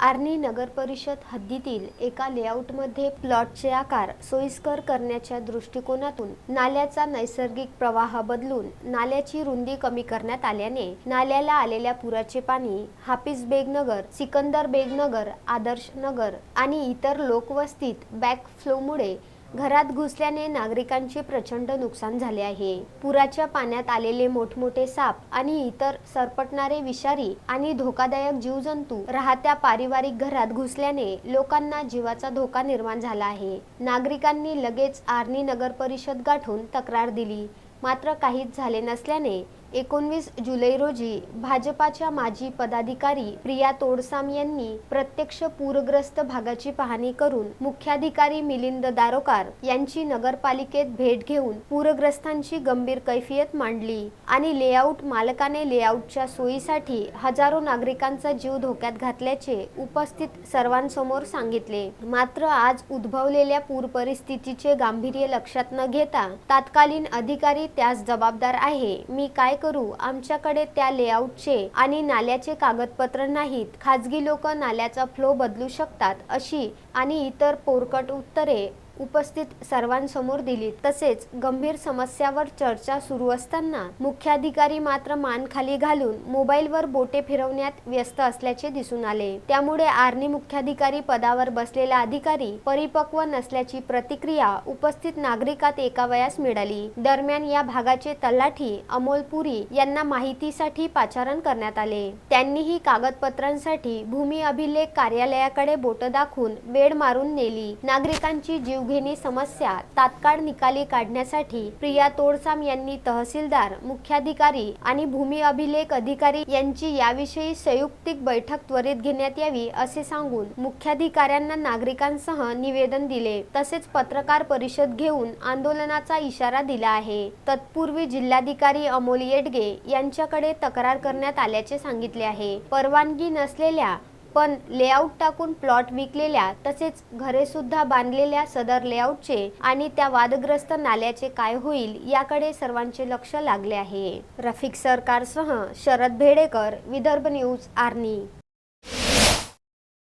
आर्णी नगर परिषद हद्दीतील एका लेआउटमध्ये प्लॉटचे आकार सोयीस्कर करण्याच्या दृष्टिकोनातून नाल्याचा नैसर्गिक प्रवाह बदलून नाल्याची रुंदी कमी करण्यात आल्याने नाल्याला आलेल्या पुराचे पाणी हाफिज बेगनगर सिकंदर बेगनगर आदर्श नगर आणि इतर लोकवस्तीत बॅकफ्लोमुळे घरात घुसल्याने नागरिकांचे प्रचंड नुकसान झाले आहे. पुराच्या पाण्यात आलेले मोठमोठे साप आणि इतर सरपटणारे विषारी आणि धोकादायक जीवजंतू राहत्या पारिवारिक घरात घुसल्याने लोकांना जीवाचा धोका निर्माण झाला आहे. नागरिकांनी लगेच आर्णी नगर परिषद गाठून तक्रार दिली. मात्र काहीच झाले नसल्याने एकोणवीस जुलै रोजी भाजपाच्या माजी पदाधिकारी प्रिया तोडसाम यांनी प्रत्यक्ष पूरग्रस्त भागाची पाहणी करून मुख्याधिकारी मिलिंद दारोकार यांची नगरपालिकेत भेट घेऊन पूरग्रस्तांची गंभीर कैफियत मांडली आणि लेआउट मालकाने लेआउटच्या सोयीसाठी हजारो नागरिकांचा जीव धोक्यात घातल्याचे उपस्थित सर्वांसमोर सांगितले. मात्र आज उद्भवलेल्या पूर परिस्थितीचे गांभीर्य लक्षात न घेता तत्कालीन अधिकारी त्यास जबाबदार आहे. मी काय करू? आमच्याकडे त्या लेआउटचे आणि नाल्याचे कागदपत्र नाहीत. खाजगी लोक नाल्याचा फ्लो बदलू शकतात अशी आणि इतर पोरकट उत्तरे उपस्थित सर्वांसमोर दिली. तसेच गंभीर समस्यावर चर्चा सुरू असताना मुख्याधिकारी मात्र मान खाली घालून मोबाईलवर बोटे फिरवण्यात व्यस्त असल्याचे दिसून आले. त्यामुळे आर्नी मुख्याधिकारी पदावर बसलेला अधिकारी परिपक्व नसल्याची प्रतिक्रिया उपस्थित नागरिकात एका वयास मिळाली. दरम्यान या भागाचे तलाठी अमोल पुरी यांना माहितीसाठी पाचारण करण्यात आले. त्यांनीही कागदपत्रांसाठी भूमी अभिलेख कार्यालयाकडे बोट दाखवून वेळ मारून नेली. नागरिकांची जीव घेणे समस्या तात्काळ निकाली काढण्यासाठी प्रिया तोडसाम यांनी तहसीलदार मुख्याधिकारी आणि भूमी अभिलेख अधिकारी यांची याविषयी संयुक्तिक बैठक त्वरित घेण्यात यावी असे सांगून मुख्याधिकाऱ्यांना नागरिकांसह निवेदन दिले. तसेच पत्रकार परिषद घेऊन आंदोलनाचा इशारा दिला आहे. तत्पूर्वी जिल्हाधिकारी अमोल येडगे यांच्याकडे तक्रार करण्यात आल्याचे सांगितले आहे. परवानगी नसलेल्या पण लेआउट टाकून प्लॉट विकलेल्या तसेच घरे सुद्धा बांधलेल्या सदर लेआउटचे आणि त्या वादग्रस्त नाल्याचे काय होईल याकडे सर्वांचे लक्ष लागले आहे. रफिक सरकारसह शरद भेडेकर विदर्भ न्यूज आर्नी